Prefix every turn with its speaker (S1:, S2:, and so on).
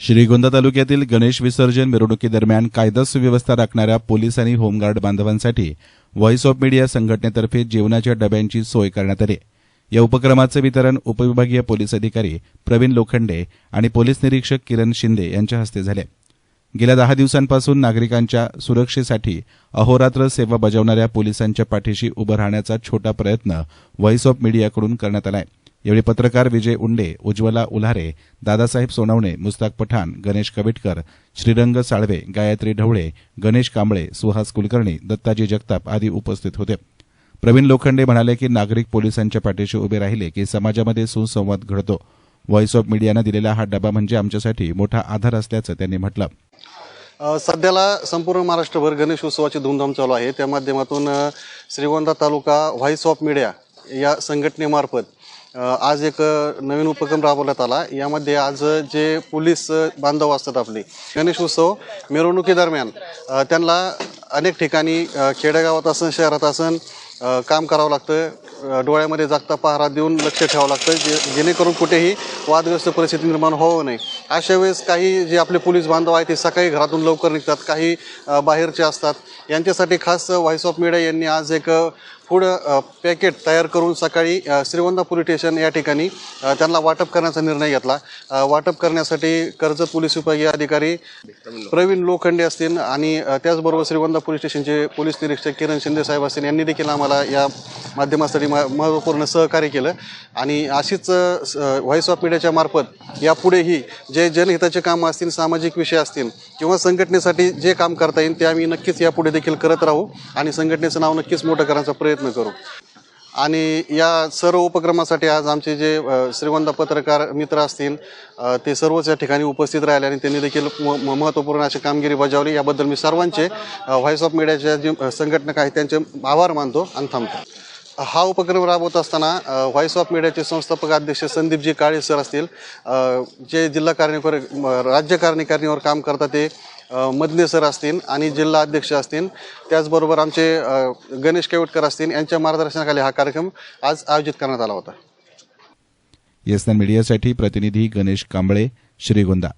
S1: श्रीगोंदा तालुक्यातील गणेश विसर्जन मिरवणुकीदरम्यान कायदा सुव्यवस्था राखणाऱ्या पोलीस आणि होमगार्ड बांधवांसाठी व्हॉइस ऑफ मीडिया संघटनेतर्फे जेवणाच्या डब्यांची सोय करण्यात आली. या उपक्रमाचं वितरण उपविभागीय पोलीस अधिकारी प्रवीण लोखंडे आणि पोलीस निरीक्षक किरण शिंदे यांच्या हस्ते झाले. गेल्या दहा दिवसांपासून नागरिकांच्या सुरक्षेसाठी अहोरात्र सेवा बजावणाऱ्या पोलिसांच्या पाठीशी उभं राहण्याचा छोटा प्रयत्न व्हॉइस ऑफ मीडियाकडून करण्यात आला आहे यावेळी पत्रकार विजय उंडे उज्ज्वला उल्हारे दादासाहेब सोनवणे मुस्ताक पठाण गणेश कविटकर श्रीरंग साळवे गायत्री ढवळे गणेश कांबळे सुहास कुलकर्णी दत्ताजी जगताप आदी उपस्थित होते. प्रवीण लोखंडे म्हणाले की नागरिक पोलिसांच्या पाठीशी उभे राहिले की समाजामध्ये सुसंवाद घडतो. व्हॉइस ऑफ मीडियानं दिलेला हा डबा म्हणजे आमच्यासाठी मोठा आधार असल्याचं त्यांनी म्हटलं.
S2: सध्याला संपूर्ण महाराष्ट्रभर गणेश उत्सवाची धूमधाम चालू आहे. त्या माध्यमातून Shrigonda taluka voice of media या संघटनेमार्फत आज एक नवीन उपक्रम राबवण्यात आला. यामध्ये आज जे पोलीस बांधव असतात आपले गणेश उत्सव मिरवणुकीदरम्यान त्यांना अनेक ठिकाणी खेडेगावात असन शहरात असन काम करावं लागतं डोळ्यामध्ये जागता पहारा देऊन लक्ष ठेवावं लागतं जे जेणेकरून कुठेही वादग्रस्त परिस्थिती निर्माण होऊ नये. अशा वेळेस काही जे आपले पोलीस बांधव आहेत ते सकाळी घरातून लवकर निघतात. काही बाहेरचे असतात. यांच्यासाठी खास व्हॉइस ऑफ मीडिया यांनी आज एक फूड पॅकेट तयार करून सकाळी श्रीवंदा पोलीस स्टेशन या ठिकाणी त्यांना वाटप करण्याचा निर्णय घेतला. वाटप करण्यासाठी कर्जत पोलीस विभागीय अधिकारी प्रवीण लोखंडे असतील आणि त्याचबरोबर श्रीवंदा पोलीस स्टेशनचे पोलीस निरीक्षक किरण शिंदे साहेब असतील यांनी देखील आम्हाला या माध्यमासाठी म- महत्त्वपूर्ण सहकार्य केलं. आणि अशीच व्हॉइस ऑफ मीडियाच्या मार्फत यापुढेही जे जनहिताचे कामं असतील सामाजिक विषय असतील किंवा संघटनेसाठी जे काम करता येईल ते आम्ही नक्कीच यापुढे देखील करत राहू आणि संघटनेचं नाव नक्कीच मोठं करण्याचा प्रयत्न करू. आणि या सर्व उपक्रमासाठी आज आमचे जे श्रीवंत श्रीगोंदा पत्रकार मित्र असतील ते सर्वच या ठिकाणी उपस्थित राहिले आणि त्यांनी देखील म- महत्त्वपूर्ण अशी कामगिरी बजावली. याबद्दल मी सर्वांचे व्हॉइस ऑफ मीडियाच्या जे संघटना आहेत त्यांचे आभार मानतो आणि थांबतो. हा उपक्रम राबवत असताना व्हॉइस ऑफ मीडियाचे संस्थापक अध्यक्ष संदीपजी काळे सर असतील जे जिल्हा कार्यकर राज्य कार्यकारिणीवर काम करतात ते मदने सर असतील आणि जिल्हा अध्यक्ष असतील. त्याचबरोबर आमचे गणेश केवटकर असतील यांच्या मार्गदर्शनाखाली हा कार्यक्रम आज आयोजित करण्यात आला होता.
S1: येसनॅन मीडियासाठी प्रतिनिधी गणेश कांबळे श्रीगोंदा.